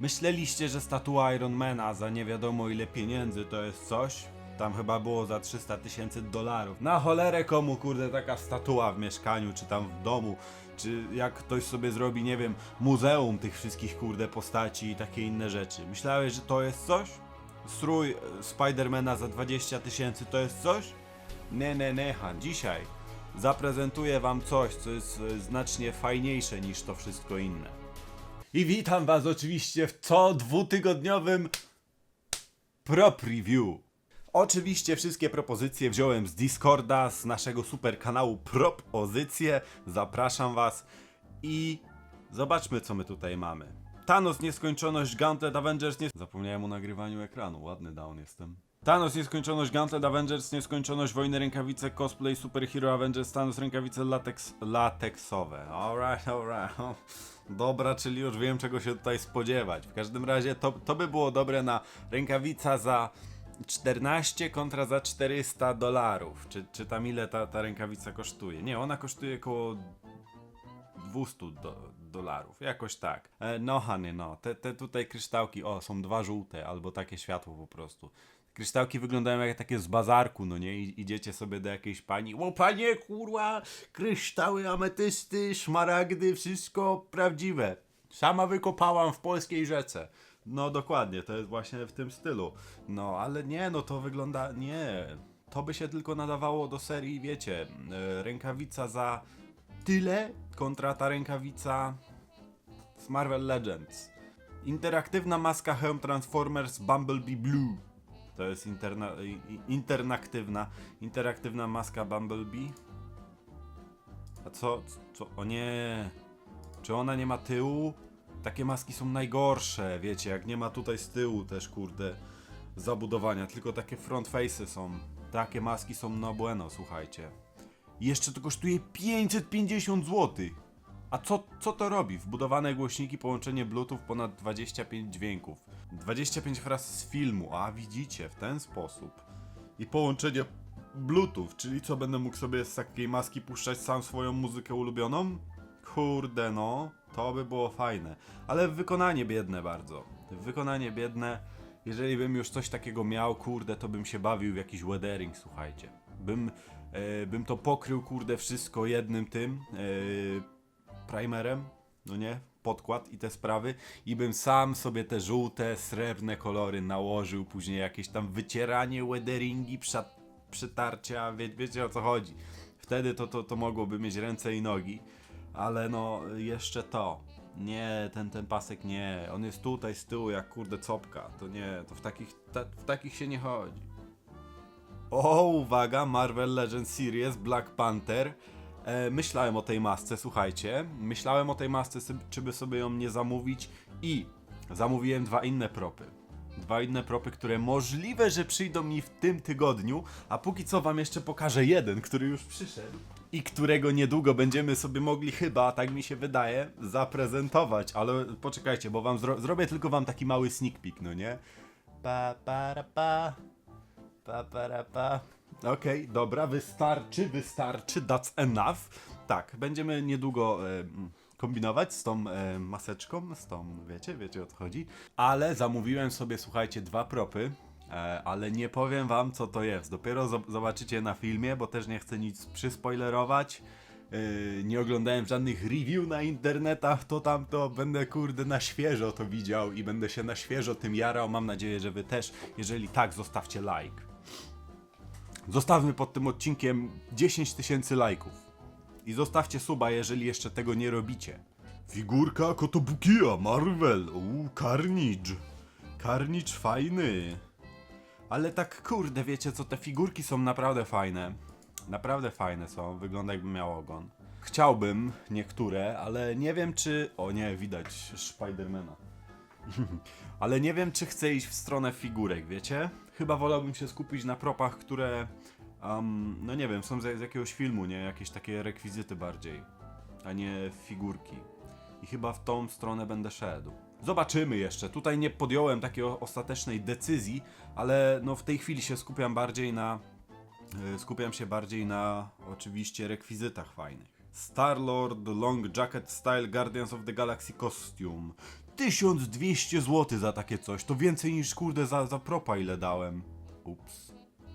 Myśleliście, że statua Ironmana za nie wiadomo ile pieniędzy to jest coś? Tam chyba było za 300 tysięcy dolarów. Na cholerę komu kurde taka statua w mieszkaniu, czy tam w domu, czy jak ktoś sobie zrobi, nie wiem, muzeum tych wszystkich kurde postaci i takie inne rzeczy. Myślałeś, że to jest coś? Strój e, Spidermana za 20 tysięcy to jest coś? Nie, nie, nie, Han. Dzisiaj zaprezentuję wam coś, co jest e, znacznie fajniejsze niż to wszystko inne. I witam was oczywiście w co dwutygodniowym Pro Preview. Oczywiście wszystkie propozycje wziąłem z Discorda, z naszego super kanału Propozycje. Zapraszam was i zobaczmy co my tutaj mamy. Thanos Nieskończoność Gauntlet Avengers nie... Zapomniałem o nagrywaniu ekranu, ładny down jestem. Thanos Nieskończoność Gauntlet Avengers Nieskończoność Wojny Rękawice Cosplay Superhero Avengers Thanos Rękawice lateks... lateksowe. Alright, alright. Dobra, czyli już wiem czego się tutaj spodziewać. W każdym razie to, to by było dobre na rękawica za 14 kontra za 400 dolarów. Czy, czy tam ile ta, ta rękawica kosztuje? Nie, ona kosztuje około 200 do, dolarów, jakoś tak. E, no, Hany, no, te, te tutaj kryształki, o, są dwa żółte, albo takie światło po prostu. Kryształki wyglądają jak takie z bazarku, no nie? Idziecie sobie do jakiejś pani, o panie, kurwa, kryształy, ametysty, szmaragdy, wszystko prawdziwe. Sama wykopałam w polskiej rzece. No dokładnie, to jest właśnie w tym stylu. No, ale nie, no to wygląda, nie. To by się tylko nadawało do serii, wiecie, e, rękawica za tyle kontra ta rękawica z Marvel Legends. Interaktywna maska Helm Transformers Bumblebee Blue. To jest interna, internaktywna, interaktywna maska Bumblebee. A co, co, o nie, czy ona nie ma tyłu? Takie maski są najgorsze, wiecie, jak nie ma tutaj z tyłu też, kurde, zabudowania, tylko takie front face'y są. Takie maski są no bueno, słuchajcie. Jeszcze to kosztuje 550 zł. A co, co to robi? Wbudowane głośniki, połączenie Bluetooth, ponad 25 dźwięków. 25 fraz z filmu, a widzicie, w ten sposób. I połączenie Bluetooth, czyli co, będę mógł sobie z takiej maski puszczać sam swoją muzykę ulubioną? Kurde no, to by było fajne. Ale wykonanie biedne bardzo. Wykonanie biedne. Jeżeli bym już coś takiego miał, kurde, to bym się bawił w jakiś weathering, słuchajcie. Bym, e, bym to pokrył, kurde, wszystko jednym tym e, primerem, no nie? Podkład i te sprawy i bym sam sobie te żółte, srebrne kolory nałożył, później jakieś tam wycieranie, weatheringi, przytarcia, wie, wiecie o co chodzi. Wtedy to, to, to mogłoby mieć ręce i nogi, ale no jeszcze to. Nie, ten, ten pasek nie. On jest tutaj z tyłu jak kurde copka. To nie, to w takich, ta, w takich się nie chodzi. O, uwaga, Marvel Legends Series Black Panther. E, myślałem o tej masce, słuchajcie. Myślałem o tej masce, czy by sobie ją nie zamówić i zamówiłem dwa inne propy. Dwa inne propy, które możliwe, że przyjdą mi w tym tygodniu, a póki co wam jeszcze pokażę jeden, który już przyszedł i którego niedługo będziemy sobie mogli chyba, tak mi się wydaje, zaprezentować, ale poczekajcie, bo wam zro zrobię tylko wam taki mały sneak peek, no nie? Pa, para, pa. Pa, para, pa. Okej, dobra, wystarczy, wystarczy, that's enough. Tak, będziemy niedługo e, kombinować z tą e, maseczką, z tą, wiecie, wiecie o co chodzi. Ale zamówiłem sobie, słuchajcie, dwa propy, e, ale nie powiem wam co to jest. Dopiero zo- zobaczycie na filmie, bo też nie chcę nic przyspoilerować. Nie oglądałem żadnych review na internetach, to tam to będę kurde na świeżo to widział i będę się na świeżo tym jarał. Mam nadzieję, że wy też. Jeżeli tak, zostawcie like. Zostawmy pod tym odcinkiem 10 tysięcy lajków. I zostawcie suba, jeżeli jeszcze tego nie robicie. Figurka Kotobukiya, Marvel, uuu, Carnage. Carnage fajny. Ale tak kurde, wiecie co, te figurki są naprawdę fajne. Naprawdę fajne są, wygląda jakby miał ogon. Chciałbym niektóre, ale nie wiem czy... O nie, widać Spidermana. ale nie wiem czy chcę iść w stronę figurek, wiecie? Chyba wolałbym się skupić na propach, które... Um, no nie wiem, są z, z jakiegoś filmu, nie? Jakieś takie rekwizyty bardziej, a nie figurki. I chyba w tą stronę będę szedł. Zobaczymy jeszcze. Tutaj nie podjąłem takiej ostatecznej decyzji, ale no w tej chwili się skupiam bardziej na E, Skupiam się bardziej na oczywiście rekwizytach fajnych. Star-Lord Long Jacket Style Guardians of the Galaxy Costume. 1200 zł za takie coś, to więcej niż kurde za, za propa ile dałem. Ups.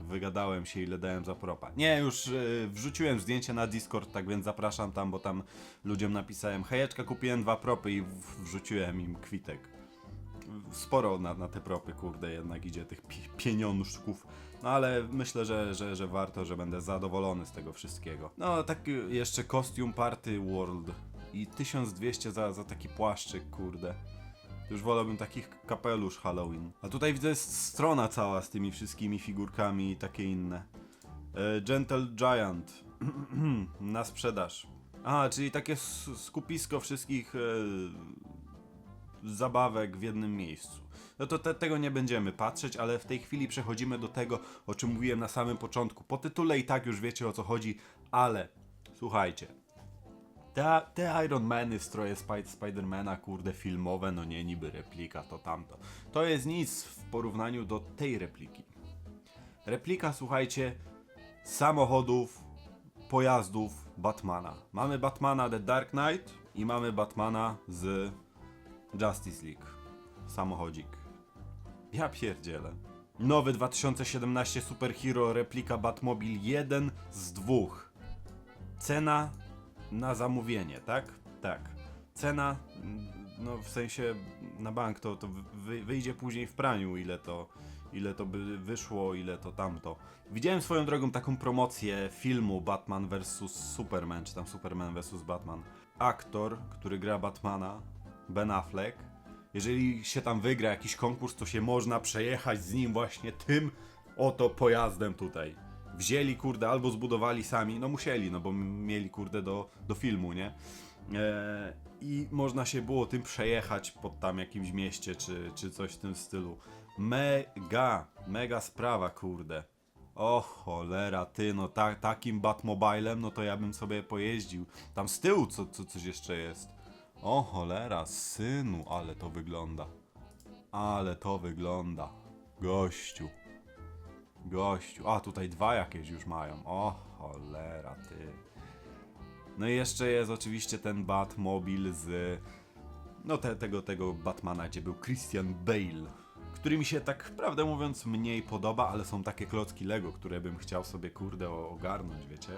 Wygadałem się ile dałem za propa. Nie, już y, wrzuciłem zdjęcie na Discord, tak więc zapraszam tam, bo tam ludziom napisałem hejeczka, kupiłem dwa propy i wrzuciłem im kwitek. Sporo na, na te propy, kurde, jednak idzie tych pi- pieniążków. No ale myślę, że, że, że warto, że będę zadowolony z tego wszystkiego. No, tak y, jeszcze Costume Party World i 1200 za, za taki płaszczyk, kurde. Już wolałbym takich kapelusz Halloween. A tutaj widzę jest strona cała z tymi wszystkimi figurkami i takie inne. E, Gentle Giant na sprzedaż. A, czyli takie skupisko wszystkich e, zabawek w jednym miejscu. No to te, tego nie będziemy patrzeć, ale w tej chwili przechodzimy do tego, o czym mówiłem na samym początku. Po tytule i tak już wiecie o co chodzi, ale słuchajcie. Te, te Iron Many, stroje Spidermana, kurde, filmowe, no nie, niby replika, to tamto. To jest nic w porównaniu do tej repliki. Replika, słuchajcie, samochodów, pojazdów Batmana. Mamy Batmana The Dark Knight i mamy Batmana z Justice League. Samochodzik. Ja pierdzielę. Nowy 2017 Superhero replika Batmobil 1 z dwóch. Cena na zamówienie, tak? Tak. Cena, mm, no w sensie na bank to, to wy, wyjdzie później w praniu, ile to, ile to by wyszło, ile to tamto. Widziałem swoją drogą taką promocję filmu Batman vs Superman, czy tam Superman vs Batman. Aktor, który gra Batmana, Ben Affleck, jeżeli się tam wygra jakiś konkurs, to się można przejechać z nim właśnie tym oto pojazdem tutaj. Wzięli, kurde, albo zbudowali sami, no musieli, no bo mieli, kurde, do, do filmu, nie? Eee, I można się było tym przejechać pod tam jakimś mieście, czy, czy coś w tym stylu. Mega, mega sprawa, kurde. O cholera, ty, no ta, takim Batmobilem, no to ja bym sobie pojeździł. Tam z tyłu co, co, coś jeszcze jest. O cholera, synu, ale to wygląda. Ale to wygląda. Gościu. Gościu. A, tutaj dwa jakieś już mają. O cholera, ty. No i jeszcze jest oczywiście ten Batmobil z... No te, tego, tego Batmana, gdzie był Christian Bale. Który mi się tak, prawdę mówiąc, mniej podoba, ale są takie klocki Lego, które bym chciał sobie, kurde, ogarnąć, wiecie?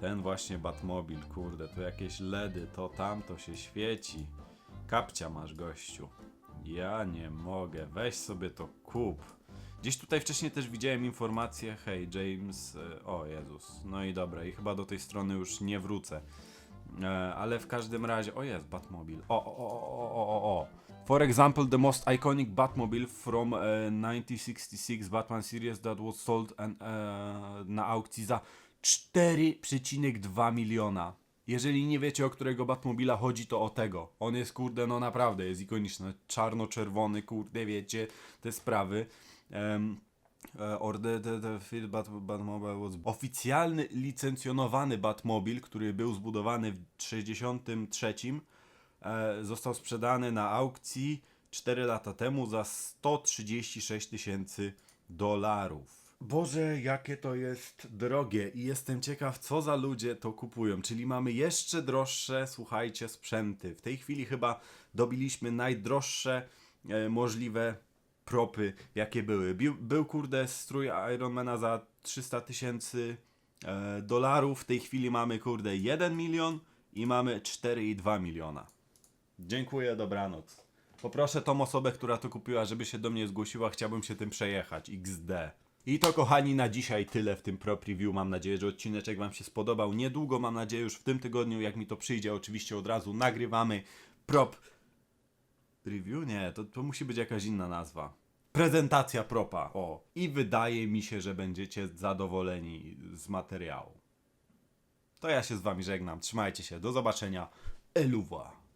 Ten właśnie Batmobil, kurde, tu jakieś LEDy, to tamto się świeci. Kapcia masz, gościu. Ja nie mogę, weź sobie to kup. Gdzieś tutaj wcześniej też widziałem informację, hej, James, e, o Jezus, no i dobra, i chyba do tej strony już nie wrócę. E, ale w każdym razie, o jest, Batmobile. O, o, o, o, o, o. For example, the most iconic Batmobile from e, 1966 Batman series that was sold and, e, na aukcji za 4,2 miliona. Jeżeli nie wiecie o którego Batmobila chodzi, to o tego. On jest kurde, no naprawdę jest ikoniczny. Czarno-czerwony, kurde, wiecie, te sprawy. Um, or the, the, the Fiat Bat, Batmobile was oficjalny, licencjonowany Batmobil, który był zbudowany w 63 e, został sprzedany na aukcji 4 lata temu za 136 tysięcy dolarów. Boże, jakie to jest drogie i jestem ciekaw, co za ludzie to kupują. Czyli mamy jeszcze droższe, słuchajcie, sprzęty. W tej chwili chyba dobiliśmy najdroższe e, możliwe propy, jakie były. Bił, był kurde strój Ironmana za 300 tysięcy e, dolarów. W tej chwili mamy kurde 1 milion i mamy 4,2 miliona. Dziękuję, dobranoc. Poproszę tą osobę, która to kupiła, żeby się do mnie zgłosiła. Chciałbym się tym przejechać. XD. I to, kochani, na dzisiaj tyle w tym Pro Preview. Mam nadzieję, że odcineczek Wam się spodobał. Niedługo, mam nadzieję, już w tym tygodniu, jak mi to przyjdzie, oczywiście od razu nagrywamy prop. Review? Nie, to, to musi być jakaś inna nazwa. Prezentacja propa. O. I wydaje mi się, że będziecie zadowoleni z materiału. To ja się z Wami żegnam. Trzymajcie się. Do zobaczenia. Eluwa.